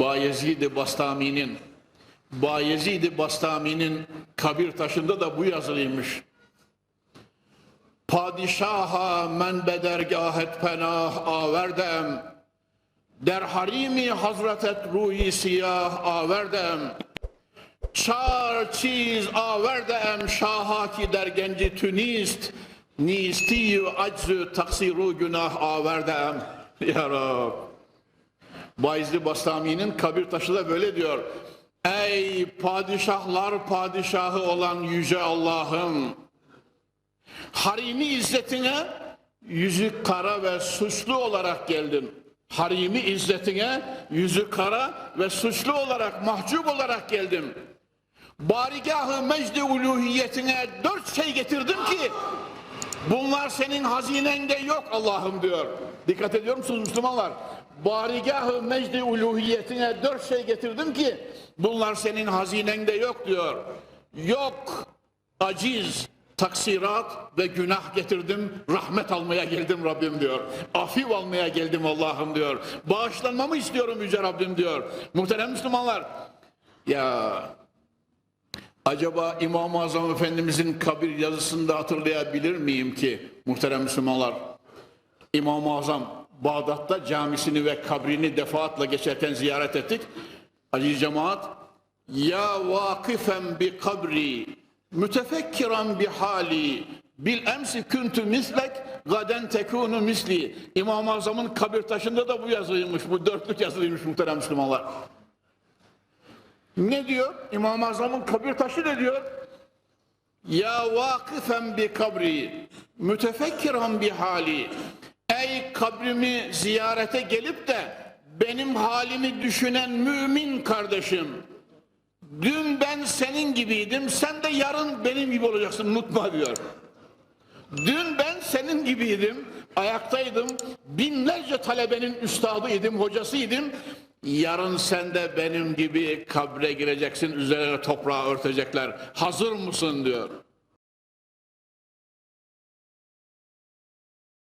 Bayezid-i Bastami'nin Bayezid-i Bastami'nin kabir taşında da bu yazılıymış. Padişaha men bedergahet penah averdem Der harimi hazretet ruhi siyah averdem Çar çiz averdem şaha ki der genci tünist Nistiyu aczü taksiru günah averdem Ya Rab Bayezid Bastami'nin kabir taşı da böyle diyor. Ey padişahlar padişahı olan yüce Allah'ım harimi izzetine yüzü kara ve suçlu olarak geldin. Harimi izzetine yüzü kara ve suçlu olarak mahcup olarak geldim. Barigahı mecdi uluhiyetine dört şey getirdim ki bunlar senin hazinende yok Allah'ım diyor. Dikkat ediyor musunuz Müslümanlar? Barigahı mecdi uluhiyetine dört şey getirdim ki bunlar senin hazinende yok diyor. Yok aciz, taksirat ve günah getirdim, rahmet almaya geldim Rabbim diyor. Afif almaya geldim Allah'ım diyor. Bağışlanmamı istiyorum Yüce Rabbim diyor. Muhterem Müslümanlar, ya acaba İmam-ı Azam Efendimizin kabir yazısında hatırlayabilir miyim ki muhterem Müslümanlar? İmam-ı Azam Bağdat'ta camisini ve kabrini defaatla geçerken ziyaret ettik. Aziz cemaat, ya vakifen bi kabri, mütefekkiran bi hali, bil emsi küntü mislek, gaden tekunu misli. İmam-ı Azam'ın kabir taşında da bu yazılıymış, bu dörtlük yazılıymış muhterem Müslümanlar. Ne diyor? İmam-ı Azam'ın kabir taşı ne diyor? Ya vakifen bi kabri, mütefekkiran bi hali. Ey kabrimi ziyarete gelip de benim halimi düşünen mümin kardeşim. Dün ben senin gibiydim, sen de yarın benim gibi olacaksın unutma diyor. Dün ben senin gibiydim, ayaktaydım, binlerce talebenin üstadıydım, hocasıydım. Yarın sen de benim gibi kabre gireceksin, üzerine toprağı örtecekler. Hazır mısın diyor.